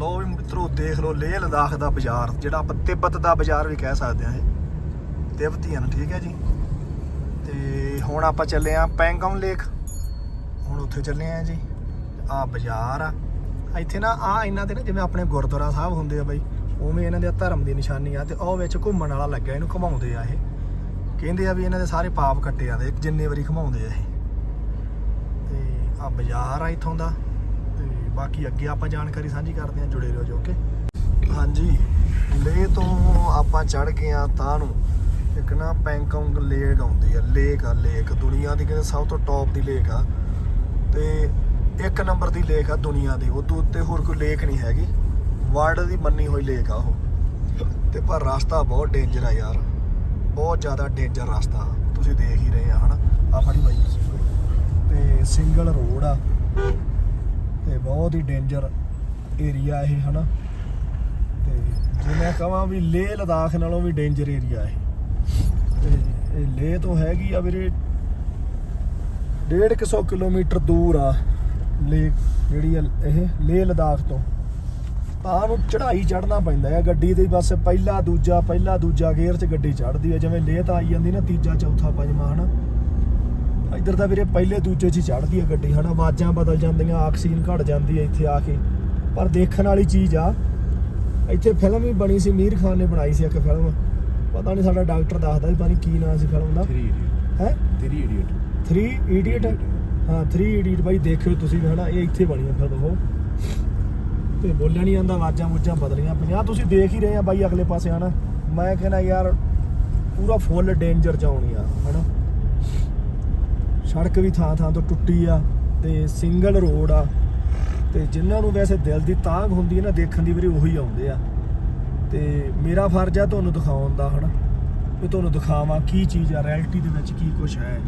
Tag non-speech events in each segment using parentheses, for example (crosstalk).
ਲੋ ਵੀ ਮਿੱਤਰੋ, ਦੇਖ ਲਓ, ਲੇਹ ਲਦਾਖ ਦਾ ਬਾਜ਼ਾਰ, ਜਿਹੜਾ ਆਪਾਂ ਤਿੱਬਤ ਦਾ ਬਾਜ਼ਾਰ ਵੀ ਕਹਿ ਸਕਦੇ ਆ ਇਹ। ਤਿੱਬਤੀਆਂ ਠੀਕ ਹੈ ਜੀ? ਤੇ ਹੁਣ ਆਪਾਂ ਚੱਲੇ ਆ ਪੈਂਗਮ ਲੇਕ। ਹੁਣ ਉੱਥੇ ਚੱਲੇ ਆ ਜੀ। ਆ ਬਾਜ਼ਾਰ ਆ। ਇੱਥੇ ਨਾ ਆ ਇਹਨਾਂ ਦੇ ਨਾ, ਜਿਵੇਂ ਆਪਣੇ ਗੁਰਦੁਆਰਾ ਸਾਹਿਬ ਹੁੰਦੇ ਆ ਬਾਈ, ਉਵੇਂ ਇਹਨਾਂ ਦੇ ਧਰਮ ਦੀ ਨਿਸ਼ਾਨੀ ਆ, ਤੇ ਉਹ ਵਿੱਚ ਘੁੰਮਣ ਵਾਲਾ ਲੱਗਿਆ, ਇਹਨੂੰ ਘੁਮਾਉਂਦੇ ਆ ਇਹ। ਕਹਿੰਦੇ ਆ ਵੀ ਇਹਨਾਂ ਦੇ ਸਾਰੇ ਪਾਪ ਕੱਟੇ ਜਾਂਦੇ ਜਿੰਨੇ ਵਾਰੀ ਘੁਮਾਉਂਦੇ ਆ ਇਹ। ਤੇ ਆ ਬਾਜ਼ਾਰ ਆ ਇੱਥੋਂ ਦਾ। ਬਾਕੀ ਅੱਗੇ ਆਪਾਂ ਜਾਣਕਾਰੀ ਸਾਂਝੀ ਕਰਦੇ ਹਾਂ, ਜੁੜੇ ਰਹੋ ਜੋ ਕਿ। ਹਾਂਜੀ, ਲੇਹ ਤੋਂ ਆਪਾਂ ਚੜ ਗਏ ਆ ਤਾਂ ਨੂੰ। ਇੱਕ ਨਾ ਪੈਂਕੌਂਗ ਲੇਕ ਆਉਂਦੀ ਆ, ਲੇਕ ਆ, ਲੇਕ। ਦੁਨੀਆ ਦੀ ਕਹਿੰਦੇ ਸਭ ਤੋਂ ਟੌਪ ਦੀ ਲੇਕ ਆ। ਤੇ ਇੱਕ ਨੰਬਰ ਦੀ ਲੇਕ ਆ ਦੁਨੀਆ ਦੀ ਉਹ ਤੋਂ ਉੱਤੇ ਹੋਰ ਕੋਈ ਲੇਕ ਨਹੀਂ ਹੈਗੀ। ਵਰਲਡ ਦੀ ਮੰਨੀ ਹੋਈ ਲੇਕ ਆ ਉਹ। ਤੇ ਪਰ ਰਸਤਾ ਬਹੁਤ ਡੇਂਜਰ ਆ ਯਾਰ। ਬਹੁਤ ਜ਼ਿਆਦਾ ਡੇਂਜਰ ਰਸਤਾ ਤੁਸੀਂ ਦੇਖ ਹੀ ਰਹੇ ਆ, ਹਨਾ? ਆ ਫੜੀ ਬਾਈ। ਤੇ ਸਿੰਗਲ ਰੋਡ ਆ। ਤੇ ਬਹੁਤ ਹੀ ਡੇਂਜਰ ਏਰੀਆ ਇਹ, ਹਨਾ? ਤੇ ਜੇ ਮੈਂ ਕਹਾਂ ਵੀ ਲੇਹ ਲਦਾਖ ਨਾਲੋਂ ਵੀ ਡੇਂਜਰ ਏਰੀਆ ਇਹ। ਤੇ ਇਹ ਲੇਹ ਤੋਂ ਹੈਗੀ ਆ ਵੀਰੇ 150 ਕਿਲੋਮੀਟਰ ਦੂਰ ਆ ਲੇਕ ਜਿਹੜੀ ਆ ਇਹ, ਲੇਹ ਲਦਾਖ ਤੋਂ। ਤਾਂ ਨੂੰ ਚੜ੍ਹਾਈ ਚੜ੍ਹਨਾ ਪੈਂਦਾ ਹੈ ਗੱਡੀ ਦੇ ਬਸ ਪਹਿਲਾ ਦੂਜਾ ਪਹਿਲਾ ਦੂਜਾ ਗੇਅਰ 'ਚ ਗੱਡੀ ਚੜ੍ਹਦੀ ਹੈ ਜਿਵੇਂ ਲੇਹ ਤਾਂ ਆਈ ਜਾਂਦੀ ਨਾ, ਤੀਜਾ, ਚੌਥਾ, ਪੰਜਵਾਂ, ਹਨਾ? ਇੱਧਰ ਤਾਂ ਵੀਰੇ ਪਹਿਲੇ ਦੂਜੇ 'ਚ ਹੀ ਚੜ੍ਹਦੀ ਹੈ ਗੱਡੀ ਹਨਾ? ਆਵਾਜ਼ਾਂ ਬਦਲ ਜਾਂਦੀਆਂ ਆਕਸੀਜਨ ਘਟ ਜਾਂਦੀ ਹੈ ਇੱਥੇ ਆ ਕੇ। ਪਰ ਦੇਖਣ ਵਾਲੀ ਚੀਜ਼ ਆ ਇੱਥੇ ਫਿਲਮ ਵੀ ਬਣੀ ਸੀ ਮੀਰ ਖਾਨ ਨੇ ਬਣਾਈ ਸੀ ਇੱਕ ਫਿਲਮ ਪਤਾ ਨਹੀਂ ਸਾਡਾ ਡਾਕਟਰ ਦੱਸਦਾ ਵੀ ਪਤਾ ਕੀ ਨਾਮ ਸੀ ਫਿਲਮ ਦਾ। 3 ਇਡੀਅਟ ਹੈ? 3 ਇਡੀਅਟ 3 ਇਡੀਅਟ ਹਾਂ 3 ਇਡੀਅਟ ਬਾਈ ਦੇਖਿਓ ਤੁਸੀਂ ਹਨਾ? ਇਹ ਇੱਥੇ ਬਣੀ ਆ ਫਿਲਮ ਉਹ। ਤੇ ਬੋਲਿਆ ਨਹੀਂ ਆਂਦਾ ਆਵਾਜ਼ਾਂ ਮੁੱਜਾਂ ਬਦਲੀਆਂ ਪਈਆਂ ਤੁਸੀਂ ਦੇਖ ਹੀ ਰਹੇ ਆ ਬਾਈ ਅਗਲੇ ਪਾਸੇ ਹਨਾ? ਮੈਂ ਕਹਿੰਦਾ ਯਾਰ ਪੂਰਾ ਫੁੱਲ ਡੇਂਜਰ ਜਾਉਣੀ ਆ ਹਨਾ? ਸੜਕ ਵੀ ਥਾਂ ਥਾਂ ਤੋਂ ਟੁੱਟੀ ਆ ਤੇ ਸਿੰਗਲ ਰੋਡ ਆ। ਤੇ ਜਿਨ੍ਹਾਂ ਨੂੰ ਵੈਸੇ ਦਿਲ ਦੀ ਤਾਂਘ ਹੁੰਦੀ ਹੈ ਨਾ, ਦੇਖਣ ਦੀ ਵੀਰੇ ਉਹੀ ਆਉਂਦੇ ਆ। ਤੇ ਮੇਰਾ ਫਰਜ਼ ਆ ਤੁਹਾਨੂੰ ਦਿਖਾਉਣ ਦਾ ਹਨਾ ਵੀ ਤੁਹਾਨੂੰ ਦਿਖਾਵਾਂ ਕੀ ਚੀਜ਼ ਆ ਰਿਐਲਿਟੀ ਦੇ ਵਿੱਚ ਕੀ ਕੁਝ ਹੈ।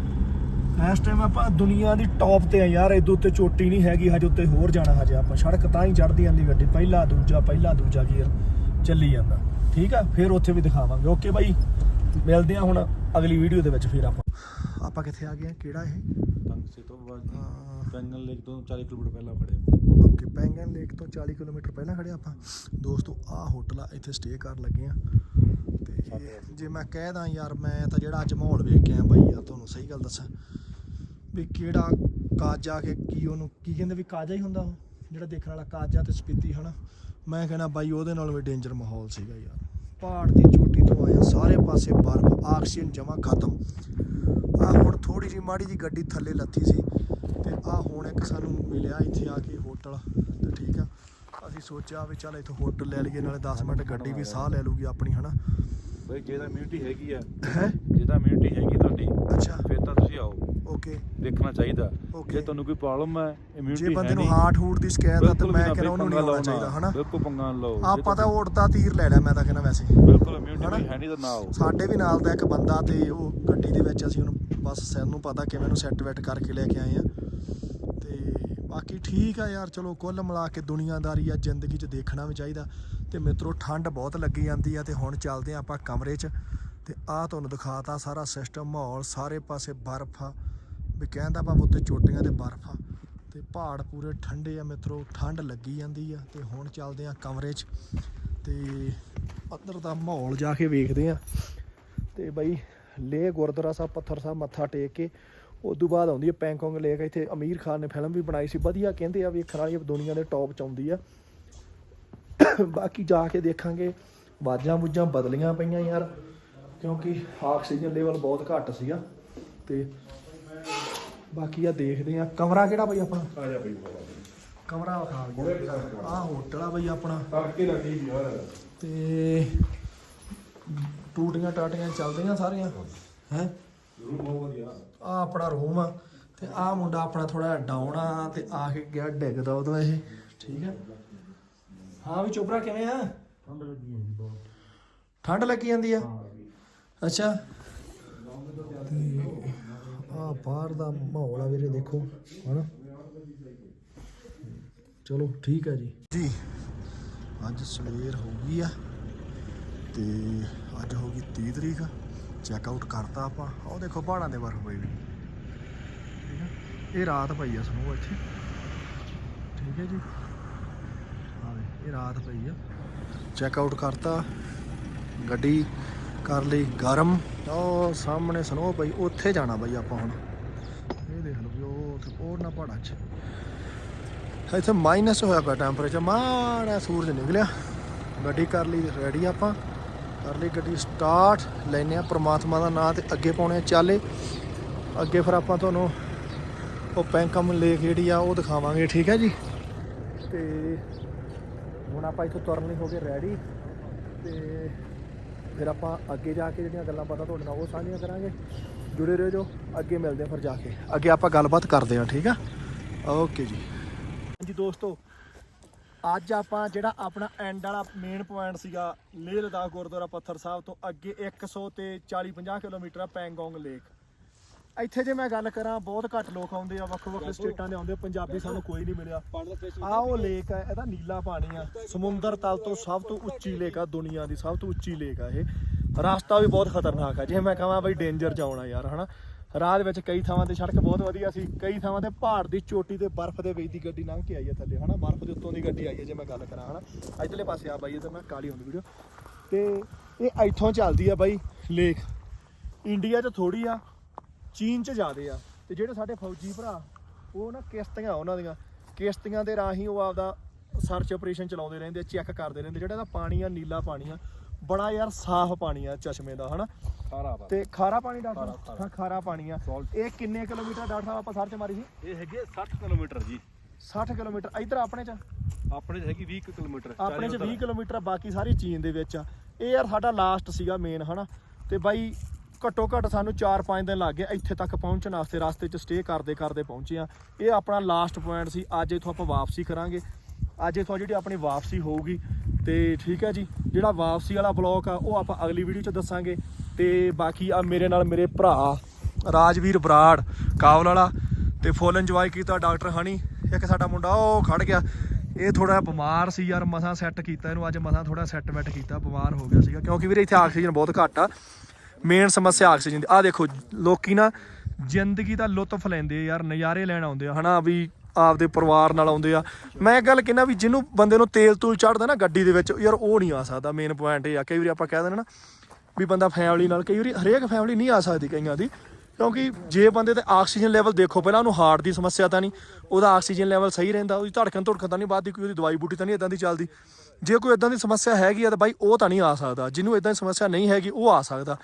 ਇਸ ਟਾਈਮ ਆਪਾਂ ਦੁਨੀਆ ਦੀ ਟੌਪ ਤੇ ਆ ਯਾਰ, ਇਹਦੇ ਉੱਤੇ ਚੋਟੀ ਨਹੀਂ ਹੈਗੀ, ਹਜੇ ਉੱਤੇ ਹੋਰ ਜਾਣਾ ਹਜੇ ਆਪਾਂ। ਸੜਕ ਤਾਂ ਹੀ ਚੜਦੀ ਜਾਂਦੀ ਗੱਡੀ, ਪਹਿਲਾ, ਦੂਜਾ ਪਹਿਲਾ, ਦੂਜਾ ਗੀਅਰ ਚੱਲੀ ਜਾਂਦਾ। ਠੀਕ ਆ, ਫਿਰ ਉੱਥੇ ਵੀ ਦਿਖਾਵਾਂਗੇ। ਓਕੇ ਬਾਈ, ਮਿਲਦੇ ਆ ਹੁਣ ਅਗਲੀ ਵੀਡੀਓ ਦੇ ਵਿੱਚ, ਫਿਰ ਆਪਾਂ। ਆਪਾਂ ਕਿੱਥੇ ਆ ਗਏ ਆ ਕਿਹੜਾ ਇਹ? ਤੰਗਸੇ ਤੋਂ ਬਾਅਦ ਅਹ ਪੈਨਲ ਲੇਕ ਤੋਂ 40 ਕਿਲੋਮੀਟਰ ਪਹਿਲਾਂ ਖੜੇ ਓਕੇ ਪੈਂਗਨ ਲੇਕ ਤੋਂ 40 ਕਿਲੋਮੀਟਰ ਪਹਿਲਾਂ ਖੜੇ ਆਪਾਂ। ਦੋਸਤੋ ਆਹ ਹੋਟਲ ਆ ਇੱਥੇ ਸਟੇ ਕਰਨ ਲੱਗੇ ਆ ਤੇ ਜੇ ਮੈਂ ਕਹਿ ਦਾਂ ਯਾਰ ਮੈਂ ਤਾਂ ਜਿਹੜਾ ਅੱਜ ਮਾਹੌਲ ਵੇਖ ਕੇ ਆਇਆ ਬਾਈ ਯਾਰ ਤੁਹਾਨੂੰ ਸਹੀ ਗੱਲ ਦੱਸਾਂ। ਵੀ ਕਿਹੜਾ ਕਾਜਾ ਕੇ ਕੀ ਉਹਨੂੰ ਕੀ ਕਹਿੰਦੇ ਵੀ ਕਾਜਾ ਹੀ ਹੁੰਦਾ ਉਹ ਜਿਹੜਾ ਦੇਖਣ ਵਾਲਾ ਕਾਜਾ ਤੇ ਸਪੀਤੀ ਹਨਾ? ਮੈਂ ਕਹਿੰਦਾ ਬਾਈ ਉਹਦੇ ਨਾਲ ਵੀ ਡੇਂਜਰ ਮਾਹੌਲ ਸੀਗਾ ਯਾਰ। ਪਹਾੜ ਦੀ ਚੋਟੀ ਤੋਂ ਆਇਆ ਸਾਰੇ ਪਾਸੇ ਬਰਫ਼ ਆਕਸੀਜਨ ਜਮਾ ਖਤਮ। ਆ ਹੁਣ ਥੋੜੀ ਜਿਹੀ ਮਾੜੀ ਜੀ ਗੱਡੀ ਥੱਲੇ ਲੱਥੀ ਸੀ ਤੇ ਆ ਹੁਣ ਇੱਕ ਸਾਨੂੰ ਮਿਲਿਆ ਇੱਥੇ ਆ ਕੇ ਹੋਟਲ ਤੇ ਠੀਕ ਆ। ਅਸੀਂ ਸੋਚਿਆ ਵੀ ਚੱਲ ਇੱਥੇ ਹੋਟਲ ਲੈ ਲਈਏ ਨਾਲੇ 10 ਮਿੰਟ ਗੱਡੀ ਵੀ ਸਾਹ ਲੈ ਲੂਗੀ ਆਪਣੀ ਹਨਾ? ਬਈ ਜੇ ਤਾਂ ਇਮਿਊਨਿਟੀ ਹੈਗੀ ਆ ਹੈ? ਜੇ ਤਾਂ ਇਮਿਊਨਿਟੀ ਹੈਗੀ ਤੁਹਾਡੀ ਅੱਛਾ। ਫਿਰ ਤਾਂ ਤੁਸੀਂ ਆਓ। ਓਕੇ। ਦੇਖਣਾ ਚਾਹੀਦਾ। Okay. ਜੇ ਤੁਹਾਨੂੰ ਕੋਈ ਪ੍ਰੋਬਲਮ ਹੈ ਇਮਿਊਨਿਟੀ ਜੇ ਬੰਦੇ ਨੂੰ ਹਾਰਟ ਹੂਟ ਦੀ ਸ਼ਿਕਾਇਤ ਆ ਤਾਂ ਮੈਂ ਕਹਿੰਦਾ ਉਹਨੂੰ ਨਹੀਂ ਆਉਣਾ ਚਾਹੀਦਾ ਹਨਾ? ਬਿਲਕੁਲ ਪੰਗਾ ਨਾ ਲਓ। ਜੇ ਆਪਾਂ ਤਾਂ ਉੜਦਾ ਤੀਰ ਲੈ ਲਿਆ ਮੈਂ ਤਾਂ ਕਹਿੰਦਾ ਵੈਸੇ। ਬਿਲਕੁਲ ਇਮਿਊਨਿਟੀ ਹਨਾ? ਕੋਈ ਹੈ ਨਹੀਂ ਤਾਂ ਨਾ ਆਓ। ਸਾਡੇ ਵੀ ਨਾਲ ਦਾ ਇੱਕ ਬੰਦਾ ਤੇ ਉਹ ਗੱਡੀ ਦੇ ਵਿੱਚ ਅਸੀਂ ਉਹਨੂੰ ਬਸ ਸਾਨੂੰ ਪਤਾ ਕਿਵੇਂ ਨੂੰ ਸੈੱਟ ਵੈਟ ਕਰਕੇ ਲੈ ਕੇ ਆਏ ਆ। ਤੇ ਬਾਕੀ ਠੀਕ ਆ ਯਾਰ, ਚਲੋ ਕੁੱਲ ਮਿਲਾ ਕੇ ਦੁਨੀਆਦਾਰੀ ਆ, ਜ਼ਿੰਦਗੀ 'ਚ ਦੇਖਣਾ ਵੀ ਚਾਹੀਦਾ। ਤੇ ਮਿੱਤਰੋ, ਠੰਡ ਬਹੁਤ ਲੱਗੀ ਜਾਂਦੀ ਆ ਤੇ ਹੁਣ ਚੱਲਦੇ ਆ ਆਪਾਂ ਕਮਰੇ 'ਚ। ਤੇ ਆ ਤੁਹਾਨੂੰ ਦਿਖਾਤਾ ਸਾਰਾ ਸਿਸਟਮ ਮਾਹੌਲ, ਸਾਰੇ ਪਾਸੇ ਬਰਫ਼ ਆ। ਵੀ ਕਹਿੰਦਾ ਬਾਬ ਉੱਤੇ ਚੋਟੀਆਂ ਤੇ ਬਰਫ਼ ਆ। ਤੇ ਪਹਾੜ ਪੂਰੇ ਠੰਡੇ ਆ ਮਿੱਤਰੋ, ਠੰਡ ਲੱਗੀ ਜਾਂਦੀ ਆ। ਤੇ ਹੁਣ ਚੱਲਦੇ ਆ ਕਮਰੇ 'ਚ। ਤੇ ਅੰਦਰ ਦਾ ਮਾਹੌਲ ਜਾ ਕੇ ਵੇਖਦੇ ਆ। ਤੇ ਬਈ ਲੇ ਗੁਰਦੁਆਰਾ ਸਾਹਿਬ ਪੱਥਰ ਸਾਹਿਬ ਮੱਥਾ ਟੇਕ ਕੇ ਉਸ ਤੋਂ ਬਾਅਦ ਆਉਂਦੀ ਹੈ ਪੈਂਕੋਂਗ ਲੇਕ ਇੱਥੇ ਅਮੀਰ ਖਾਨ ਨੇ ਫਿਲਮ ਵੀ ਬਣਾਈ ਸੀ। ਵਧੀਆ ਕਹਿੰਦੇ ਆ ਵੇਖਣ ਵਾਲੀ ਦੁਨੀਆ ਦੇ ਟੌਪ 'ਚ ਆਉਂਦੀ ਆ। ਬਾਕੀ ਜਾ ਕੇ ਦੇਖਾਂਗੇ ਆਵਾਜ਼ਾਂ ਬੁੱਝਾਂ ਬਦਲੀਆਂ ਪਈਆਂ ਯਾਰ ਕਿਉਂਕਿ ਆਕਸੀਜਨ ਲੈਵਲ ਬਹੁਤ ਘੱਟ ਸੀਗਾ ਤੇ ਬਾਕੀ ਆ ਦੇਖਦੇ ਆ। ਕਮਰਾ ਕਿਹੜਾ ਬਈ ਆਪਣਾ? ਆ ਜਾ ਬਈ ਕਮਰਾ ਵਿਖਾ ਆ ਹੋਟਲ ਆ ਬਈ ਆਪਣਾ। ਤੜਕੇ ਲੱਗੀ ਯਾਰ? ਤੇ ਟੂਟੀਆਂ ਟਾਟੀਆਂ ਚੱਲਦੀਆਂ ਸਾਰੀਆਂ। ਹੈ? ਰੂਮ ਬਹੁਤ ਵਧੀਆ ਆ ਆਪਣਾ ਰੂਮ ਆ ਤੇ ਆ ਮੁੰਡਾ ਆਪਣਾ ਥੋੜਾ ਡਾਊਨ ਆ ਤੇ ਆ ਕੇ ਗਿਆ ਡਿੱਗਦਾ ਉਦੋਂ ਇਹ। ਠੀਕ ਹੈ ਹਾਂ ਵੀ ਚੋਪੜਾ ਕਿਵੇਂ ਆ? ਠੰਡ ਲੱਗੀ ਹੈ ਬਹੁਤ ਠੰਡ ਲੱਗੀ ਜਾਂਦੀ ਆ। ਅੱਛਾ। ਤੇ ਆ ਬਾਹਰ ਦਾ ਮਾਹੌਲ ਆ ਵੀਰੇ ਦੇਖੋ, ਹਨਾ? ਚਲੋ ਠੀਕ ਹੈ ਜੀ। ਜੀ, ਅੱਜ ਸਵੇਰ ਹੋ ਗਈ ਆ ਤੇ 30 ਤਰੀਕ ਚੈੱਕ ਆਊਟ ਕਰਤਾ ਆਪਾਂ। ਉਹ ਦੇਖੋ ਪਹਾੜਾਂ ਦੇ ਬਰਫ਼ ਪਈ ਵੀ ਠੀਕ ਹੈ ਇਹ ਰਾਤ ਪਈ ਆ ਸਨੋ ਇੱਥੇ। ਠੀਕ ਹੈ ਜੀ? ਆ ਇਹ ਰਾਤ ਪਈ ਆ। ਚੈੱਕ ਆਊਟ ਕਰਤਾ। ਗੱਡੀ ਕਰ ਲਈ ਗਰਮ। ਉਹ ਸਾਹਮਣੇ ਸਨੋ ਪਈ, ਉੱਥੇ ਜਾਣਾ ਬਾਈ ਆਪਾਂ ਹੁਣ। ਇਹ ਦੇਖ ਲਓ ਵੀ ਉਹ ਉੱਥੇ ਉਹ ਨਾ ਪਹਾੜਾਂ 'ਚ। ਇੱਥੇ ਮਾਈਨਸ ਹੋਇਆ ਪਿਆ ਟੈਂਪਰੇਚਰ ਮਾੜਾ ਸੂਰਜ ਨਿਕਲਿਆ। ਗੱਡੀ ਕਰ ਲਈ ਰੈਡੀ ਆਪਾਂ। ਕਰ ਲਈ ਗੱਡੀ ਸਟਾਰਟ ਲੈਨੇ ਆ ਪ੍ਰਮਾਤਮਾ ਦਾ ਨਾਮ ਤੇ ਅੱਗੇ ਪਾਉਣੇ ਆ ਚਾਲੇ। ਅੱਗੇ ਫਿਰ ਆਪਾਂ ਤੁਹਾਨੂੰ ਉਹ ਪੈਂਕਮ ਲੇਕ ਜਿਹੜੀ ਆ ਉਹ ਦਿਖਾਵਾਂਗੇ, ਠੀਕ ਹੈ ਜੀ? ਤੇ ਹੁਣ ਆਪਾਂ ਇੱਥੋਂ ਤੁਰਨ ਲਈ ਹੋ ਗਏ ਰੈਡੀ ਤੇ ਫਿਰ ਆਪਾਂ ਅੱਗੇ ਜਾ ਕੇ ਜਿਹੜੀਆਂ ਗੱਲਾਂ ਬਾਤਾਂ ਤੁਹਾਡੇ ਨਾਲ ਉਹ ਸਾਂਝੀਆਂ ਕਰਾਂਗੇ। ਜੁੜੇ ਰਹੋ ਜੋ ਅੱਗੇ ਮਿਲਦੇ ਆ ਫਿਰ ਜਾ ਕੇ। ਅੱਗੇ ਆਪਾਂ ਗੱਲਬਾਤ ਕਰਦੇ ਆ ਠੀਕ ਆ? ਓਕੇ ਜੀ। ਹਾਂਜੀ ਦੋਸਤੋ ਅੱਜ ਆਪਾਂ ਜਿਹੜਾ ਆਪਣਾ ਐਂਡ ਵਾਲਾ ਮੇਨ ਪੁਆਇੰਟ ਸੀਗਾ ਲੇਹ ਲਦਾਖ ਗੁਰਦੁਆਰਾ ਪੱਥਰ ਸਾਹਿਬ ਤੋਂ ਅੱਗੇ 100 ਤੇ 40 50 ਕਿਲੋਮੀਟਰ ਆ ਪੈਂਗੋਂਗ ਲੇਕ। ਇੱਥੇ ਜੇ ਮੈਂ ਗੱਲ ਕਰਾਂ ਬਹੁਤ ਘੱਟ ਲੋਕ ਆਉਂਦੇ ਆ ਵੱਖ ਵੱਖ ਸਟੇਟਾਂ ਦੇ ਆਉਂਦੇ ਆ, ਪੰਜਾਬੀ ਸਾਨੂੰ ਕੋਈ ਨਹੀਂ ਮਿਲਿਆ। ਆ ਉਹ ਲੇਕ ਹੈ ਇਹਦਾ ਨੀਲਾ ਪਾਣੀ ਆ। ਸਮੁੰਦਰ ਤਲ ਤੋਂ ਸਭ ਤੋਂ ਉੱਚੀ ਲੇਕ ਆ ਦੁਨੀਆ ਦੀ ਸਭ ਤੋਂ ਉੱਚੀ ਲੇਕ ਆ ਇਹ। ਰਸਤਾ ਵੀ ਬਹੁਤ ਖਤਰਨਾਕ ਆ। ਜੇ ਮੈਂ ਕਹਾਂ ਬਈ ਡੇਂਜਰ ਚ ਆਉਣਾ ਯਾਰ ਹਨਾ? ਰਾਹ ਦੇ ਵਿੱਚ ਕਈ ਥਾਵਾਂ ਤੇ ਸੜਕ ਬਹੁਤ ਵਧੀਆ ਸੀ, ਕਈ ਥਾਵਾਂ ਤੇ ਪਹਾੜ ਦੀ ਚੋਟੀ ਤੇ ਬਰਫ਼ ਦੇ ਵਿੱਚ ਦੀ ਗੱਡੀ ਲੰਘ ਕੇ ਆਈ ਹੈ ਥੱਲੇ, ਹਨਾ? ਬਰਫ਼ ਦੇ ਉੱਤੋਂ ਦੀ ਗੱਡੀ ਆਈ ਹੈ ਜੇ ਮੈਂ ਗੱਲ ਕਰਾਂ, ਹਨਾ? ਇੱਧਰਲੇ ਪਾਸੇ ਆ ਬਾਈ, ਇਹ ਤਾਂ ਮੈਂ ਕਾਲੀ ਹੁੰਦੀ ਵੀਡੀਓ। ਤੇ ਇਹ ਇੱਥੋਂ ਚੱਲਦੀ ਆ ਬਾਈ ਲੇਕ। ਇੰਡੀਆ 'ਚ ਥੋੜੀ ਆ, ਚੀਨ 'ਚ ਜ਼ਿਆਦੇ ਆ। ਤੇ ਜਿਹੜੇ ਸਾਡੇ ਫੌਜੀ ਭਰਾ, ਉਹ ਨਾ ਕਿਸ਼ਤੀਆਂ ਉਹਨਾਂ ਦੀਆਂ, ਕਿਸ਼ਤੀਆਂ ਦੇ ਰਾਹੀਂ ਉਹ ਆਪਦਾ ਸਰਚ ਆਪਰੇਸ਼ਨ ਚਲਾਉਂਦੇ ਰਹਿੰਦੇ ਚੈੱਕ ਕਰਦੇ ਰਹਿੰਦੇ, ਜਿਹੜਾ ਇਹਦਾ ਪਾਣੀ ਆ, ਨੀਲਾ ਪਾਣੀ ਆ ਬੜਾ ਯਾਰ ਸਾਫ਼ ਪਾਣੀ ਆ ਚਸ਼ਮੇ ਦਾ ਹਨਾ? ਸਾਰਾ ਵਾ। ਤੇ ਖਾਰਾ ਪਾਣੀ ਡਾਕਟਰ ਖਾਰਾ, ਖਾਰਾ। ਹਾਂ ਖਾਰਾ ਪਾਣੀ ਆ। Salt। ਇਹ ਕਿੰਨੇ ਕਿਲੋਮੀਟਰ ਡਾਕਟਰ ਸਾਹਿਬ ਆਪਾਂ ਸਰਚ ਮਾਰੀ ਸੀ? ਇਹ ਹੈਗੇ 60 ਕਿਲੋਮੀਟਰ ਜੀ। 60 ਕਿਲੋਮੀਟਰ। ਇਧਰ ਆਪਣੇ ਚ? ਆਪਣੇ ਚ ਹੈਗੀ 20 ਕੁ ਕਿਲੋਮੀਟਰ। ਆਪਣੇ ਚ 20 ਕਿਲੋਮੀਟਰ ਆ, ਬਾਕੀ ਸਾਰੀ ਚੀਨ ਦੇ ਵਿੱਚ ਆ। ਇਹ ਯਾਰ ਸਾਡਾ ਲਾਸਟ ਸੀਗਾ ਮੇਨ ਹਨਾ? ਤੇ ਬਾਈ ਘੱਟੋ ਘੱਟ ਸਾਨੂੰ 4-5 ਦਿਨ ਲੱਗ ਗਏ ਇੱਥੇ ਤੱਕ ਪਹੁੰਚਣ ਵਾਸਤੇ। ਰਸਤੇ 'ਚ ਸਟੇ ਕਰਦੇ ਕਰਦੇ ਪਹੁੰਚੇ ਆ। ਇਹ ਆਪਣਾ ਲਾਸਟ ਪੁਆਇੰਟ ਸੀ। ਅੱਜ ਇਥੋਂ ਆਪਾਂ ਵਾਪਸੀ ਕਰਾਂਗੇ। ਅੱਜ ਇਥੋਂ ਜਿਹੜੀ ਆਪਣੀ ਵਾਪਸੀ ਹੋਊਗੀ, ਤੇ ਠੀਕ ਹੈ ਜੀ, ਜਿਹੜਾ ਵਾਪਸੀ ਵਾਲਾ ਬਲੌਗ ਆ, ਉਹ ਆਪਾਂ ਅਗਲੀ ਵੀਡੀਓ 'ਚ ਦੱਸਾਂਗੇ। ਤੇ ਬਾਕੀ ਆ ਮੇਰੇ ਨਾਲ ਮੇਰੇ ਭਰਾ, ਰਾਜਵੀਰ ਬਰਾੜ, ਕਾਬਲ ਵਾਲਾ, ਤੇ ਫੁੱਲ ਇੰਜੋਏ ਕੀਤਾ ਡਾਕਟਰ ਹਣੀ। ਇੱਕ ਸਾਡਾ ਮੁੰਡਾ, ਉਹ ਖੜ ਗਿਆ। ਇਹ ਥੋੜਾ ਬਿਮਾਰ ਸੀ ਯਾਰ, ਮਸਾਂ ਸੈੱਟ ਕੀਤਾ ਇਹਨੂੰ, ਅੱਜ ਮਸਾਂ ਥੋੜਾ ਸੈੱਟ ਵੈਟ ਕੀਤਾ, ਬਿਮਾਰ ਹੋ ਗਿਆ ਸੀਗਾ। ਕਿਉਂਕਿ ਵੀਰੇ ਇੱਥੇ ਆਕਸੀਜਨ ਬਹੁਤ ਘੱਟ ਆ। ਮੇਨ ਸਮੱਸਿਆ ਆਕਸੀਜਨ ਦੀ। ਆ ਦੇਖੋ, ਲੋਕੀ ਨਾ ਜ਼ਿੰਦਗੀ ਦਾ ਲੁਤਫ ਲੈਂਦੇ ਯਾਰ, ਨਜ਼ਾਰੇ ਲੈਣ ਆਉਂਦੇ ਆ, ਹਨਾ, ਵੀ ਆਪਦੇ ਪਰਿਵਾਰ ਨਾਲ ਆਉਂਦੇ ਆ। ਮੈਂ ਇੱਕ ਗੱਲ ਕਹਿੰਦਾ ਵੀ ਜਿਹਨੂੰ ਬੰਦੇ ਨੂੰ ਤੇਲ ਤੂਲ ਚੜਦਾ ਨਾ ਗੱਡੀ ਦੇ ਵਿੱਚ, ਯਾਰ ਉਹ ਨਹੀਂ ਆ ਸਕਦਾ ਮੇਨ ਪੁਆਇੰਟ ਇਹ ਆ। ਕਈ ਵਾਰੀ ਆਪਾਂ ਕਹਿ ਦਿੰਦੇ ਨਾ ਵੀ ਬੰਦਾ ਫੈਮਿਲੀ ਨਾਲ, ਕਈ ਵਾਰੀ ਹਰੇਕ ਫੈਮਿਲੀ ਨਹੀਂ ਆ ਸਕਦੀ ਕਈਆਂ ਦੀ, ਕਿਉਂਕਿ ਜੇ ਬੰਦੇ ਤੇ ਆਕਸੀਜਨ ਲੈਵਲ ਦੇਖੋ, ਪਹਿਲਾਂ ਉਹਨੂੰ ਹਾਰਟ ਦੀ ਸਮੱਸਿਆ ਤਾਂ ਨਹੀਂ, ਉਹਦਾ ਆਕਸੀਜਨ ਲੈਵਲ ਸਹੀ ਰਹਿੰਦਾ, ਉਹਦੀ ਧੜਕਣ ਧੜਕਣ ਤਾਂ ਨਹੀਂ ਵੱਧਦੀ, ਕੋਈ ਉਹਦੀ ਦਵਾਈ ਬੂਟੀ ਤਾਂ ਨਹੀਂ ਇਦਾਂ ਦੀ ਚੱਲਦੀ। ਜੇ ਕੋਈ ਇਦਾਂ ਦੀ ਸਮੱਸਿਆ ਹੈਗੀ ਆ ਤਾਂ ਬਾਈ ਉਹ ਤਾਂ ਨਹੀਂ ਆ ਸਕਦਾ, ਜਿਹਨੂੰ ਇਦਾਂ ਦੀ ਸਮੱਸਿਆ ਨਹੀਂ ਹੈਗੀ, ਉਹ ਆ ਸਕਦਾ।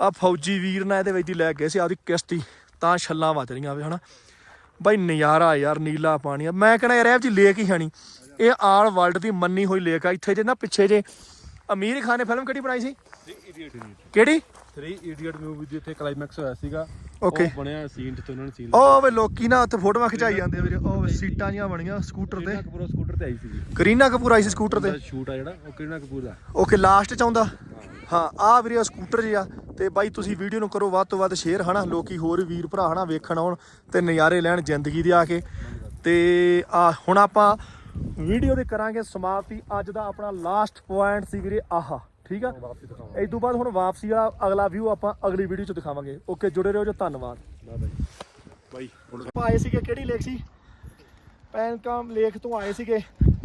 ਆ ਫੌਜੀ ਵੀਰ ਨਾਲ ਇਹਦੇ ਵਿੱਚ ਦੀ ਲੈ ਗਏ ਸੀ ਆਪਦੀ ਕਿਸ਼ਤੀ, ਤਾਂ ਛੱਲਾਂ ਵੱਜ ਰਹੀਆਂ ਵੇ, ਹਨਾ। ਬਾਈ ਨਜ਼ਾਰਾ ਯਾਰ ਨੀਲਾ ਪਾਣੀ ਆ। ਮੈਂ ਕਹਿੰਦਾ ਯਾਰ ਇਹ ਜੀ ਲੇਕ ਹੀ ਹੈ ਨਹੀਂ ਇਹ ਆਲ ਵਰਲਡ ਦੀ ਮੰਨੀ ਹੋਈ ਲੇਕ ਆ। ਇੱਥੇ ਜੇ ਨਾ ਪਿੱਛੇ ਜੇ ਅਮੀਰ ਖਾਨ ਨੇ ਫਿਲਮ ਕਿਹੜੀ ਬਣਾਈ ਸੀ? 3 ਇਡੀਅਟ ਕਿਹੜੀ? 3 ਇਡੀਅਟ ਮੂਵੀ ਦੇ ਇੱਥੇ ਕਲਾਈਮੈਕਸ ਹੋਇਆ ਸੀਗਾ. ਉਹ ਬਣਿਆ ਸੀਨ ਤੇ ਉਹਨਾਂ ਨੇ ਸੀਨ ਉਹ ਵੇ ਲੋਕੀ ਨਾ ਉੱਥੇ ਫੋਟੋਆਂ ਖਿਚਾਈ ਜਾਂਦੇ ਵੀਰੇ। ਉਹ ਸੀਟਾਂ ਜੀਆਂ ਬਣੀਆਂ ਸਕੂਟਰ ਤੇ। ਕਪੂਰ ਸਕੂਟਰ ਤੇ ਆਈ ਸੀਗੀ। ਕਰੀਨਾ ਕਪੂਰ ਆਈ ਸੀ ਸਕੂਟਰ ਤੇ। ਸ਼ੂਟ ਆ ਜਿਹੜਾ। ਉਹ ਕਿਰਨਾ ਕਪੂਰ ਦਾ। ਓਕੇ ਲਾਸਟ ਚ ਆਉਂਦਾ। ਹਾਂ ਆ ਵੀਰੇ ਸਕੂਟਰ ਜਿਹਾ ਤੇ ਬਾਈ ਤੁਸੀਂ ਵੀਡੀਓ ਨੂੰ ਕਰੋ ਵੱਧ ਤੋਂ ਵੱਧ ਸ਼ੇਅਰ ਹਨਾ? ਲੋਕੀ ਹੋਰ ਵੀਰ ਭਰਾ ਹਨਾ ਵੇਖਣ ਆਉਣ ਤੇ ਨਜ਼ਾਰੇ ਲੈਣ ਜ਼ਿੰਦਗੀ ਦੇ ਆ ਕੇ। ਤੇ ਆ ਹੁਣ ਆਪਾਂ ਵੀਡੀਓ ਦੇ ਕਰਾਂਗੇ ਸਮਾਪਤੀ। ਅੱਜ ਦਾ ਆਪਣਾ ਲਾਸਟ ਪੁਆਇੰਟ ਸੀ ਵੀਰੇ ਆਹਾ ਠੀਕ ਆ? ਇਸ ਤੋਂ ਬਾਅਦ ਹੁਣ ਵਾਪਸੀ ਵਾਲਾ ਅਗਲਾ ਵਿਊ ਆਪਾਂ ਅਗਲੀ ਵੀਡੀਓ ਚ ਦਿਖਾਵਾਂਗੇ। ਓਕੇ ਜੁੜੇ ਰਹੋ ਜੋ ਧੰਨਵਾਦ। ਬਾਈ ਹੁਣ ਆਪਾਂ ਆਏ ਸੀਗੇ ਕਿਹੜੀ ਲੇਕ ਸੀ? ਪੈਨਕਾਮ ਲੇਕ ਤੋਂ ਆਏ ਸੀਗੇ।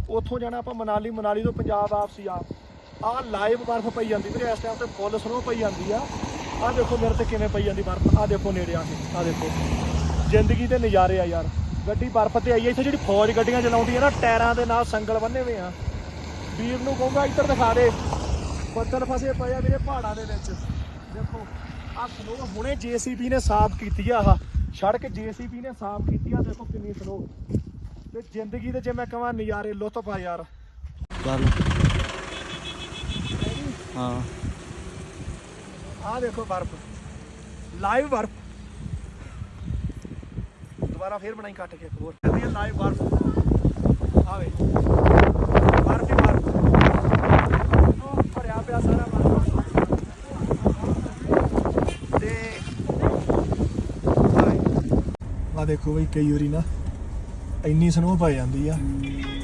ਉੱਥੋਂ ਜਾਣਾ ਆਪਾਂ ਮਨਾਲੀ ਮਨਾਲੀ ਤੋਂ ਪੰਜਾਬ ਵਾਪਸੀ ਆ। ਆ ਲਾਈਵ ਬਰਫ਼ ਪਈ ਜਾਂਦੀ ਵੀਰੇ, ਇਸ ਟਾਈਮ ਤੇ ਫੁੱਲ ਸਨੋ ਪਈ ਜਾਂਦੀ ਆ। ਆ ਦੇਖੋ ਮੇਰੇ ਤੇ ਕਿਵੇਂ ਪਈ ਜਾਂਦੀ ਬਰਫ਼ ਆ ਦੇਖੋ ਨੇੜੇ ਆ ਕੇ ਆ ਦੇਖੋ। ਜ਼ਿੰਦਗੀ ਦੇ ਨਜ਼ਾਰੇ ਆ ਯਾਰ। ਗੱਡੀ ਬਰਫ਼ ਤੇ ਆਈ ਹੈ ਇੱਥੇ ਜਿਹੜੀ ਫੌਜ ਗੱਡੀਆਂ ਚਲਾਉਂਦੀ ਆ ਨਾ, ਟਾਇਰਾਂ ਦੇ ਨਾਲ ਸੰਗਲ ਬੰਨੇ ਹੋਏ ਆ। ਵੀਰ ਨੂੰ ਕਹੂੰਗਾ ਇੱਧਰ ਦਿਖਾ ਦੇ। ਬੱਦਲ ਫਸੇ ਪਏ ਆ ਵੀਰੇ ਪਹਾੜਾਂ ਦੇ ਵਿੱਚ। ਦੇਖੋ ਆ ਸਨੋ ਹੁਣੇ ਜੀਸੀਬੀ ਨੇ ਸਾਫ਼ ਕੀਤੀ ਆ ਆਹ। ਸੜਕ ਜੀਸੀਬੀ ਨੇ ਸਾਫ਼ ਕੀਤੀ ਆ, ਦੇਖੋ ਕਿੰਨੀ ਸਨੋ ਤੇ ਜ਼ਿੰਦਗੀ ਦੇ ਜੇ ਮੈਂ ਕਹਾਂ, ਨਜ਼ਾਰੇ ਲੁਤਫ ਆ ਯਾਰ। ਕਰ ਹਾਂ। ਆ ਦੇਖੋ ਬਰਫ਼। ਲਾਈਵ ਬਰਫ਼। ਦੁਬਾਰਾ ਫੇਰ ਬਣਾਈ ਕੱਟ ਕੇ ਇੱਕ ਹੋਰ। ਕਹਿੰਦੀ ਲਾਈਵ ਬਰਫ਼। ਆਵੇ ਬਰਫ਼ ਹੀ ਬਰਫ਼। ਉਹ ਭਰਿਆ ਪਿਆ ਸਾਰਾ ਬਰਫ਼। ਤੇ ਆਵੇ ਆ ਦੇਖੋ ਬਈ ਕਈ ਵਾਰੀ ਨਾ ਇੰਨੀ ਸਨੋ ਪੈ ਜਾਂਦੀ ਆ।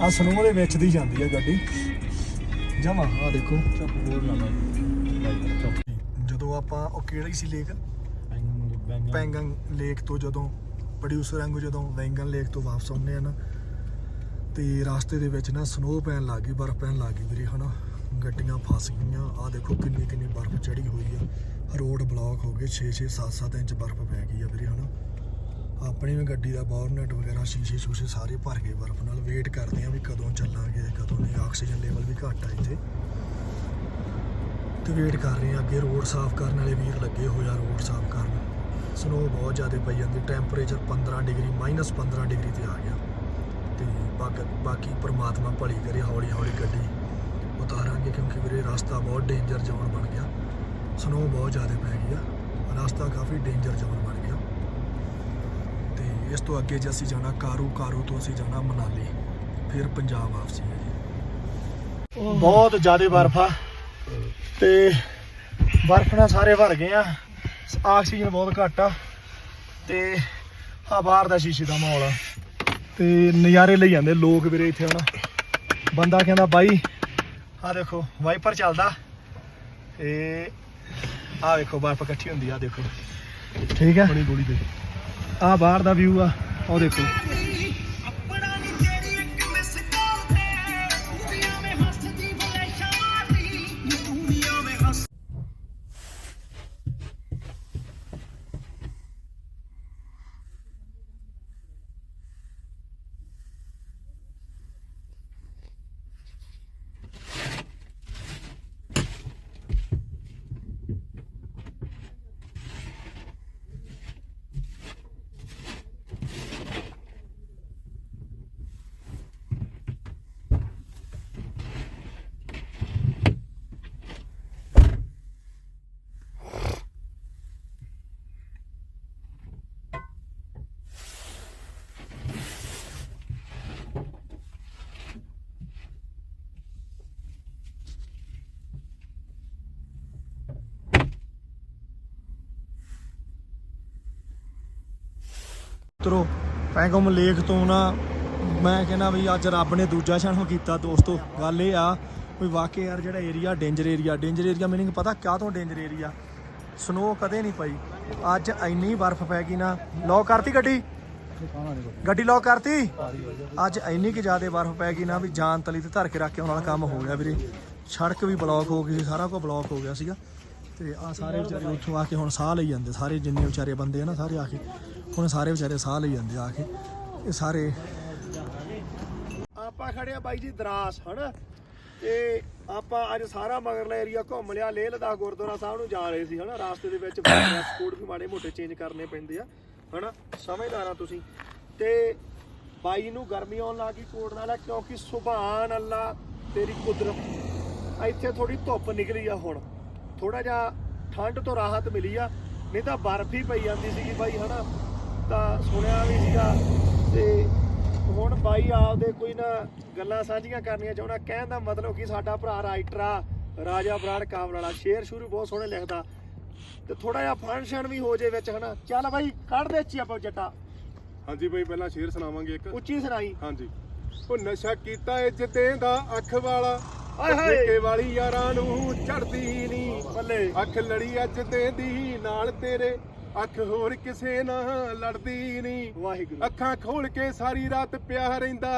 ਆ ਸਨੋ ਦੇ ਵਿੱਚ ਦੀ ਜਾਂਦੀ ਆ ਗੱਡੀ। ਜਮਾ ਆ ਦੇਖੋ। ਚੁੱਪ ਹੋਰ ਲਾ ਲਾ ਜਦੋਂ ਆਪਾਂ ਉਹ ਕਿਹੜੀ ਸੀ ਲੇਕ? ਪੈਂਗੰਗ ਲੇਕ ਤੋਂ ਜਦੋਂ ਪ੍ਰੋਡਿਊਸਰ ਵਾਂਗੂ ਜਦੋਂ ਵੈਂਗਨ ਲੇਕ ਤੋਂ ਵਾਪਸ ਆਉਂਦੇ ਆ ਨਾ ਤੇ ਰਸਤੇ ਦੇ ਵਿੱਚ ਨਾ ਸਨੋ ਪੈਣ ਲੱਗ ਗਈ ਬਰਫ਼ ਪੈਣ ਲੱਗ ਗਈ ਵੀਰੇ ਹਨਾ? ਗੱਡੀਆਂ ਫਸ ਗਈਆਂ। ਆ ਦੇਖੋ ਕਿੰਨੀ ਕਿੰਨੀ ਬਰਫ਼ ਚੜੀ ਹੋਈ ਆ। ਰੋਡ ਬਲੌਕ ਹੋ ਗਏ 6 6 7 7 ਇੰਚ ਬਰਫ਼ ਪੈ ਗਈ ਆ ਵੀਰੇ ਹਨਾ? ਆਪਣੀ ਵੀ ਗੱਡੀ ਦਾ ਬੋਰਨਟ ਵਗੈਰਾ, ਸ਼ੀਸ਼ੇ ਸ਼ੂਸ਼ੇ ਸਾਰੇ ਭਰ ਗਏ ਬਰਫ਼ ਨਾਲ ਵੇਟ ਕਰਦੇ ਆ ਵੀ ਕਦੋਂ ਚੱਲਾਂਗੇ, ਕਦੋਂ ਨਹੀਂ। ਆਕਸੀਜਨ ਲੈਵਲ ਵੀ ਘੱਟ ਆ ਇੱਥੇ। ਤੇ ਵੇਟ ਕਰ ਰਹੇ ਆ ਅੱਗੇ ਰੋਡ ਸਾਫ਼ ਕਰਨ ਵਾਲੇ ਵੀਰ ਲੱਗੇ ਹੋਇਆ ਰੋਡ ਸਾਫ਼ ਕਰਨ। ਸਨੋ ਬਹੁਤ ਜ਼ਿਆਦਾ ਪਈ ਜਾਂਦੀ ਟੈਂਪਰੇਚਰ 15 ਡਿਗਰੀ ਮਾਈਨਸ 15 ਡਿਗਰੀ ਤੇ ਆ ਗਿਆ। ਤੇ ਬਾਕ- ਬਾਕੀ ਪਰਮਾਤਮਾ ਭਲੀ ਕਰੇ ਹੌਲੀ ਹੌਲੀ ਗੱਡੀ ਉਤਾਰਾਂਗੇ, ਕਿਉਂਕਿ ਵੀਰੇ ਰਸਤਾ ਬਹੁਤ ਡੇਂਜਰ ਜ਼ੋਨ ਬਣ ਗਿਆ। ਸਨੋ ਬਹੁਤ ਜ਼ਿਆਦਾ ਪੈ ਗਈ ਆ। ਰਸਤਾ ਕਾਫੀ ਡੇਂਜਰ ਜ਼ੋਨ ਇਸ ਤੋਂ ਅੱਗੇ ਜੇ ਅਸੀਂ ਜਾਣਾ ਕਾਰੂ ਕਾਰੂ ਤੋਂ ਅਸੀਂ ਜਾਣਾ ਮਨਾਲੀ ਫਿਰ ਪੰਜਾਬ ਵਾਪਸੀ ਹੈ ਜੀ। ਬਹੁਤ ਜ਼ਿਆਦਾ ਬਰਫ਼ ਆ ਤੇ ਬਰਫ਼ ਨਾਲ ਸਾਰੇ ਭਰ ਗਏ ਆ। ਆਕਸੀਜਨ ਬਹੁਤ ਘੱਟ ਆ ਤੇ ਆ ਬਾਹਰ ਦਾ ਸ਼ੀਸ਼ੇ ਦਾ ਮਾਹੌਲ ਆ। ਤੇ ਨਜ਼ਾਰੇ ਲਈ ਜਾਂਦੇ ਲੋਕ ਵੀਰੇ ਇੱਥੇ ਹੁਣ ਬੰਦਾ ਕਹਿੰਦਾ ਬਾਈ ਆ ਦੇਖੋ ਵਾਈਪਰ ਚੱਲਦਾ। ਤੇ ਆ ਵੇਖੋ ਬਰਫ਼ ਇਕੱਠੀ ਹੁੰਦੀ ਆ ਦੇਖੋ। ਠੀਕ ਹੈ। ਬੜੀ ਗੋਲੀ ਦੇ। ਆ ਬਾਹਰ ਦਾ ਵਿਊ ਆ ਉਹ ਦੇਖੋ। ਮਿੱਤਰੋ ਪੈਂਗਮ ਲੇਖ ਤੋਂ ਨਾ ਮੈਂ ਕਹਿੰਦਾ ਵੀ ਅੱਜ ਰੱਬ ਨੇ ਦੂਜਾ ਜਨਮ ਕੀਤਾ ਦੋਸਤੋ। ਗੱਲ ਇਹ ਆ ਵੀ ਵਾਕਿਆ ਯਾਰ ਜਿਹੜਾ area danger area danger area meaning ਪਤਾ ਕਿਆ ਤੋਂ ਡੇਂਜਰ ਏਰੀਆ ਸਨੋ ਕਦੇ ਨਹੀਂ ਪਈ। ਅੱਜ ਇੰਨੀ ਬਰਫ਼ ਪੈ ਗਈ ਨਾ। ਲੌਕ ਕਰਤੀ ਗੱਡੀ? ਗੱਡੀ ਲੌਕ ਕਰਤੀ? ਅੱਜ ਇੰਨੀ ਕਿ ਜ਼ਿਆਦਾ ਬਰਫ਼ ਪੈ ਗਈ ਨਾ ਵੀ ਜਾਨ ਤਲੀ ਤੇ ਧਰ ਕੇ ਰੱਖ ਕੇ ਆਉਣ ਵਾਲਾ ਕੰਮ ਹੋ ਗਿਆ ਵੀਰੇ। ਸੜਕ ਵੀ ਬਲੌਕ ਹੋ ਗਈ ਸੀ, ਸਾਰਾ ਕੁਝ ਬਲੌਕ ਹੋ ਗਿਆ ਸੀਗਾ। ਤੇ ਆ ਸਾਰੇ ਵਿਚਾਰੇ ਉੱਥੋਂ ਆ ਕੇ ਹੁਣ ਸਾਹ ਲਈ ਜਾਂਦੇ, ਸਾਰੇ ਜਿੰਨੇ ਵਿਚਾਰੇ ਬੰਦੇ ਆ ਨਾ, ਸਾਰੇ ਆ ਕੇ। ਹੁਣ ਸਾਰੇ ਵਿਚਾਰੇ ਸਾਹ ਲਈ ਜਾਂਦੇ ਆ ਕੇ। ਇਹ ਸਾਰੇ ਆਪਾਂ ਖੜੇ ਆ ਬਾਈ ਜੀ ਦਰਾਸ, ਹਨਾ? ਤੇ ਆਪਾਂ ਅੱਜ ਸਾਰਾ ਮਗਰਲਾ ਏਰੀਆ ਘੁੰਮ ਲਿਆ, ਲੇਹ ਲਦਾਖ ਗੁਰਦੁਆਰਾ ਸਾਹਿਬ ਨੂੰ ਜਾ ਰਹੇ ਸੀ, ਹਨਾ? ਰਾਸਤੇ ਦੇ ਵਿੱਚ ਕੋਡ ਵੀ ਮਾੜੇ ਮੋਟੇ ਚੇਂਜ ਕਰਨੇ ਪੈਂਦੇ ਆ, ਹਨਾ? ਸਮਝਦਾਰ ਆ ਤੁਸੀਂ। ਤੇ ਬਾਈ ਨੂੰ ਗਰਮੀ ਆਉਣ ਲੱਗੀ ਕੋਟ ਨਾਲ ਆ ਕਿਉਂਕਿ ਸੁਭਾਨ ਅੱਲਾ, ਤੇਰੀ ਕੁਦਰਤ। ਇੱਥੇ ਥੋੜੀ ਧੁੱਪ ਨਿਕਲੀ ਆ ਹੁਣ। ਥੋੜਾ ਜਿਹਾ ਠੰਡ ਤੋਂ ਰਾਹਤ ਮਿਲੀ ਆ, ਨਹੀਂ ਤਾਂ ਬਰਫ਼ ਹੀ ਪਈ ਜਾਂਦੀ ਸੀਗੀ ਬਾਈ, ਹਨਾ? ਤਾਂ ਸੁਣਿਆ ਵੀ ਸੀਗਾ ਤੇ ਹੁਣ ਬਾਈ ਆਪਦੇ ਕੋਈ ਨਾ ਗੱਲਾਂ ਸਾਂਝੀਆਂ ਕਰਨੀਆਂ ਚਾਹੁੰਦਾ ਕਹਿਣ ਦਾ ਮਤਲਬ ਕਿ ਸਾਡਾ ਭਰਾ ਰਾਈਟਰ ਆ ਰਾਜਾ ਬਰਾੜ ਕਾਬਲ ਵਾਲਾ ਸ਼ੇਰ ਸ਼ੁਰੂ ਬਹੁਤ ਸੋਹਣੇ ਲਿਖਦਾ। ਤੇ ਥੋੜਾ ਜਿਹਾ ਫੰਕਸ਼ਨ ਵੀ ਹੋ ਜੇ ਵਿੱਚ ਹਨਾ। ਚੱਲ ਬਾਈ ਕੱਢ ਦੇ ਅੱਛੀ ਆਪਾਂ ਜੱਟਾ। ਹਾਂਜੀ ਬਈ ਪਹਿਲਾਂ ਸ਼ੇਰ ਸੁਣਾਵਾਂਗੇ ਇੱਕ। ਉੱਚੀ ਸੁਣਾਈ। ਹਾਂਜੀ। ਉਹ ਨਸ਼ਾ ਕੀਤਾ ਇੱਜ਼ਤੇ ਦਾ ਅੱਖ ਵਾਲਾ। ਆਏ ਹਾਏ। ਠੇਕੇ ਵਾਲੀ ਯਾਰਾਂ ਨੂੰ ਚੜਦੀ ਨਹੀਂ ਬੱਲੇ। ਅੱਖ ਲੜੀ ਅੱਜ ਤੇ ਦੀ ਨਾਲ ਤੇਰੇ ਅੱਖ ਹੋਰ ਕਿਸੇ ਨਾਲ ਲੜਦੀ ਨਹੀਂ। ਵਾਹਿਗੁਰੂ। ਅੱਖਾਂ ਖੋਲ ਕੇ ਸਾਰੀ ਰਾਤ ਪਿਆ ਰਹਿੰਦਾ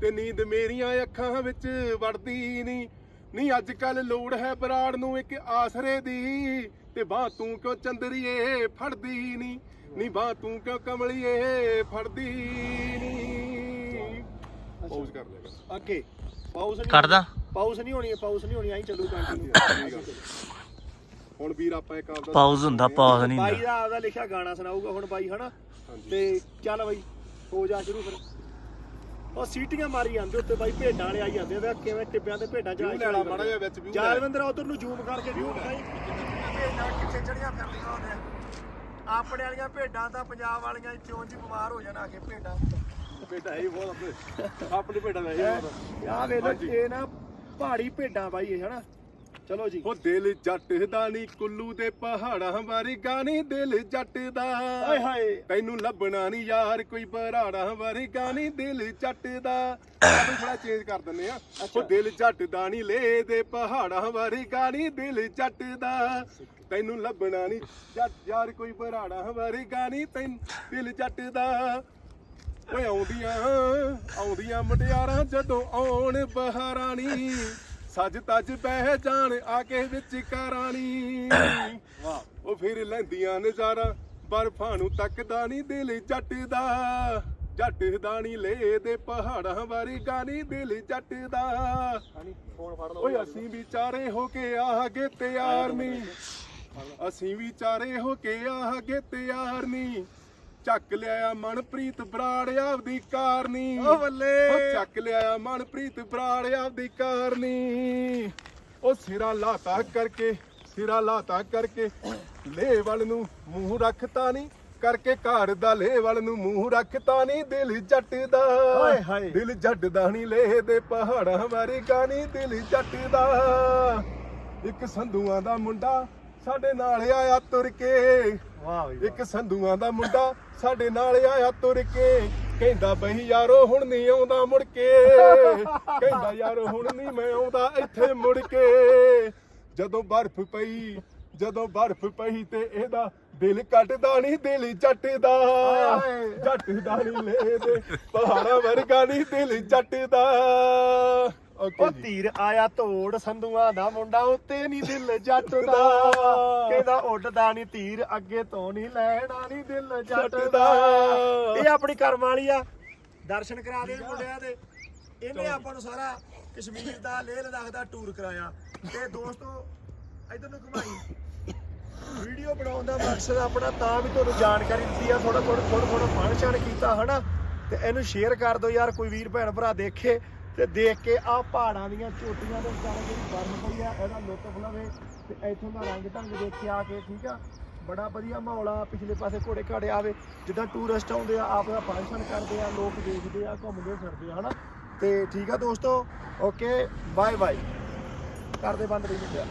ਤੇ ਨੀਂਦ ਮੇਰੀਆਂ ਅੱਖਾਂ ਵਿੱਚ ਵੜਦੀ ਨਹੀਂ। ਨਹੀਂ ਅੱਜ ਕੱਲ ਲੋੜ ਹੈ ਬਰਾੜ ਨੂੰ ਇੱਕ ਆਸਰੇ ਦੀ ਤੇ ਬਾਹ ਤੂੰ ਕਿਉਂ ਚੰਦਰੀਏ ਫੜਦੀ ਨਹੀਂ? ਨਹੀਂ ਬਾਹ ਤੂੰ ਕਿਉਂ ਕਮਲੀਏ ਫੜਦੀ ਨਹੀਂ? ਪੌਜ਼ ਕਰ ਲੈ ਅੱਗੇ। ਪਾਉਸ ਨਹੀਂ ਕੱਢਦਾ ਪਾਉਸ ਨਹੀਂ ਹੋਣੀ ਪਾਉਸ ਨਹੀਂ ਹੋਣੀ ਆਈ ਚੱਲੂ ਕੰਟੀਨਿਊ ਹੁਣ ਵੀਰ ਆਪਾਂ ਇੱਕ ਆਪਦਾ ਪਾਉਜ਼ ਹੁੰਦਾ ਪਾਉਜ਼ ਨਹੀਂ ਬਾਈ ਹੁੰਦਾ ਦਾ ਆਪਦਾ ਲਿਖਿਆ ਗਾਣਾ ਸੁਣਾਊਗਾ ਹੁਣ ਬਾਈ ਹਨਾ। ਤੇ ਚੱਲ ਬਾਈ ਹੋ ਜਾ ਸ਼ੁਰੂ ਫਿਰ। ਉਹ ਸੀਟੀਆਂ ਮਾਰੀ ਜਾਂਦੇ ਉੱਤੇ ਬਾਈ ਭੇਡਾਂ ਵਾਲੇ ਆਈ ਜਾਂਦੇ ਵੇ ਕਿਵੇਂ ਟਿੱਬਿਆਂ ਤੇ ਭੇਡਾਂ View ਲੈ ਲਾ ਮਾੜਾ ਜਿਹਾ ਵਿੱਚ view ਲੈ। ਜਾਲਵਿੰਦਰ ਉਧਰ ਨੂੰ ਜ਼ੂਮ ਕਰਕੇ ਵਿਊ ਦਿਖਾਈ ਭੇਡਾਂ ਕਿੱਥੇ ਚੜੀਆਂ ਫਿਰਦੀਆਂ ਹੁੰਦੇ ਆ ਆਪਣੇ ਵਾਲੀਆਂ ਭੇਡਾਂ ਤਾਂ ਪੰਜਾਬ ਵਾਲੀਆਂ ਇੱਥੇ ਉਂਝ ਹੀ ਬਿਮਾਰ ਹੋ ਜਾਣ ਆ ਕੇ ਭੇਡਾਂ। ਬੇਟਾ ਇਹ ਬਹੁਤ। ਆਪਣੇ ਆਪਣੀ ਭੇਡਾਂ ਦਾ ਇਹ ਆਹ ਵੇਖ ਲਓ ਹਾਂਜੀ। ਇਹ ਨਾ ਪਹਾੜੀ ਭੇਡਾਂ ਬਾਈ ਇਹ ਹਨਾ? ਚਲੋ ਜੀ। ਉਹ ਦਿਲ ਜੱਟ ਦਾ ਨਹੀਂ ਕੁੱਲੂ ਦੇ ਪਹਾੜਾਂ ਵਰਗਾ ਨਹੀਂ ਦਿਲ ਜੱਟ ਦਾ ਹਾਏ ਹਾਏ। ਤੈਨੂੰ ਲੱਭਣਾ ਨਹੀਂ ਯਾਰ ਕੋਈ ਬਰਾੜਾ ਵਰਗਾ ਨਹੀਂ ਦਿਲ ਜੱਟ ਦਾ (coughs) ਆਪਾਂ ਥੋੜਾ ਚੇਂਜ ਕਰ ਦਿੰਨੇ ਆ ਉਹ ਦਿਲ ਜੱਟ ਦਾ ਨਹੀਂ ਲੈ ਦੇ ਪਹਾੜਾਂ ਵਰਗਾ ਨਹੀਂ ਦਿਲ ਜੱਟ ਦਾ ਤੈਨੂੰ ਲੱਭਣਾ ਨਹੀਂ ਜੱਟ ਯਾਰ ਕੋਈ ਬਰਾੜਾ ਵਰਗਾ ਨਹੀਂ ਤੈਨੂੰ ਦਿਲ ਜੱਟ ਦਾ ਓਏ ਆਉਂਦੀਆਂ ਆਉਂਦੀਆਂ ਮੁਟਿਆਰਾਂ ਜਦੋਂ ਆਉਣ ਬਹਾਰਾਣੀ। ਸੱਜ ਤੱਜ ਬਹਿ ਜਾਣ ਆ ਕੇ ਵਿੱਚ ਕਾਰਾਣੀ। ਵਾਹ ਉਹ ਫਿਰ ਲੈਂਦੀਆਂ ਨਜ਼ਾਰਾ, ਬਰਫਾਂ ਨੂੰ ਤੱਕਦਾ ਨਹੀਂ ਦਿਲ ਜੱਟ ਦਾ ਜੱਟ ਦਾਣੀ ਨੀ ਲੈ ਦੇ ਪਹਾੜਾਂ ਵਾਰੀ ਗਾਣੀ ਦਿਲ ਜੱਟ ਦਾ ਓਏ, ਅਸੀਂ ਵਿਚਾਰੇ ਹੋ ਕੇ ਆਗੇ ਤਿਆਰ ਨਹੀਂ ਅਸੀਂ ਵਿਚਾਰੇ ਹੋ ਕੇ ਆਗੇ ਤਿਆਰ ਨਹੀਂ ਚੱਕ ਲਿਆ ਮਨਪ੍ਰੀਤ ਬਰਾੜ ਆਪਦੀ ਕਾਰਨੀ। ਓ ਬੱਲੇ। ਓ ਚੱਕ ਲਿਆ ਮਨਪ੍ਰੀਤ ਬਰਾੜ ਆਪਦੀ ਕਾਰਨੀ। ਉਹ ਸਿਰਾ ਲਾਤਾ ਕਰਕੇ ਸਿਰਾ ਲਾਤਾ ਕਰਕੇ ਲੇ ਵੱਲ ਨੂੰ ਮੂੰਹ ਰੱਖਤਾ ਨਹੀਂ। ਕਰਕੇ ਘਰ ਦਾ ਲੇ ਵੱਲ ਨੂੰ ਮੂੰਹ ਰੱਖਤਾ ਨਹੀਂ ਦਿਲ ਜੱਟ ਦਾ ਹਾਏ। ਹਾਏ। ਦਿਲ ਜੱਟ ਦਾ ਨਹੀਂ ਲੇ ਦੇ ਪਹਾੜਾਂ ਵਾਰੀ ਗਾਣੀ ਦਿਲ ਜੱਟ ਦਾ ਇੱਕ ਸੰਧੂਆਂ ਦਾ ਮੁੰਡਾ ਸਾਡੇ ਨਾਲ ਆਇਆ ਤੁਰ ਕੇ। ਵਾਹ ਬਈ ਇੱਕ ਸੰਧੂਆਂ ਦਾ ਮੁੰਡਾ ਸਾਡੇ ਨਾਲ ਆਇਆ ਤੁਰ ਕੇ। ਕਹਿੰਦਾ ਬਈ ਯਾਰੋ ਹੁਣ ਨਹੀਂ ਆਉਂਦਾ ਮੁੜ ਕੇ। ਕਹਿੰਦਾ ਯਾਰੋ ਹੁਣ ਨਹੀਂ ਮੈਂ ਆਉਂਦਾ ਇੱਥੇ ਮੁੜ ਕੇ। ਜਦੋਂ ਬਰਫ਼ ਪਈ ਜਦੋਂ ਬਰਫ਼ ਪਈ ਤੇ ਇਹਦਾ ਦਿਲ ਕੱਟਦਾ ਨਹੀਂ ਦਿਲ ਜੱਟ ਦਾ। ਜੱਟ ਦਾ ਨਹੀਂ ਲੈ ਦੇ ਪਹਾੜਾਂ ਵਰਗਾ ਨਹੀਂ ਦਿਲ ਜੱਟ ਦਾ ਜੀ। ਧੀਰ ਆਇਆ ਤੋੜ ਸੰਧੂਆਂ ਦਾ ਮੁੰਡਾ ਉੱਤੇ ਨਹੀਂ ਦਿਲ ਜੱਟ ਦਾ ਕਹਿੰਦਾ ਉੱਡਦਾ ਨਹੀਂ ਧੀਰ ਅੱਗੇ ਤੋਂ ਨਹੀਂ ਲੈਣਾ ਨਹੀਂ ਦਿਲ ਜੱਟ ਦਾ ਇਹ ਆਪਣੀ ਕਰਮ ਵਾਲੀ ਆ। ਦਰਸ਼ਨ ਕਰਾ ਦੇ ਮੁੰਡਿਆਂ ਦੇ। ਇਹਨੇ ਆਪਾਂ ਨੂੰ ਸਾਰਾ ਕਸ਼ਮੀਰ ਦਾ ਲੇਹ ਲਦਾਖ ਦਾ ਟੂਰ ਕਰਾਇਆ। ਤੇ ਦੋਸਤੋ ਇਧਰ ਨੂੰ ਘੁਮਾਈ। ਵੀਡੀਓ ਬਣਾਉਣ ਦਾ ਮਕਸਦ ਆਪਣਾ ਤਾਂ ਵੀ ਤੁਹਾਨੂੰ ਜਾਣਕਾਰੀ ਦਿੱਤੀ ਆ। ਥੋੜਾ ਥੋੜਾ ਥੋੜਾ ਥੋੜਾ ਫੰਕਸ਼ਨ ਕੀਤਾ ਹਨਾ? ਤੇ ਇਹਨੂੰ ਸ਼ੇਅਰ ਕਰ ਦਿਓ ਯਾਰ ਕੋਈ ਵੀਰ ਭੈਣ ਭਰਾ ਦੇਖੇ। ਤੇ ਦੇਖ ਕੇ ਆ ਪਹਾੜਾਂ ਦੀਆਂ ਚੋਟੀਆਂ ਦੇ ਵਿਚਾਲੇ ਜਿਹੜੀ ਬਰਫ਼ ਪਈ ਆ, ਇਹਦਾ ਲੁਤਫ ਲਵੇ ਤੇ ਇੱਥੋਂ ਦਾ ਰੰਗ ਢੰਗ ਦੇਖ ਕੇ ਆ ਕੇ, ਠੀਕ ਆ? ਬੜਾ ਵਧੀਆ ਮਾਹੌਲ ਆ, ਪਿਛਲੇ ਪਾਸੇ ਘੋੜੇ ਘਾੜੇ ਆਵੇ, ਜਿੱਦਾਂ ਟੂਰਿਸਟ ਆਉਂਦੇ ਆ ਆਪ ਦਾ ਫੰਕਸ਼ਨ ਕਰਦੇ ਆ, ਲੋਕ ਦੇਖਦੇ ਆ, ਘੁੰਮਦੇ ਫਿਰਦੇ ਆ, ਹਨਾ? ਤੇ ਠੀਕ ਆ ਦੋਸਤੋ ਓਕੇ ਬਾਏ ਬਾਏ ਕਰਦੇ ਬੰਦ ਰਹੀ ਵੀਡੀਓ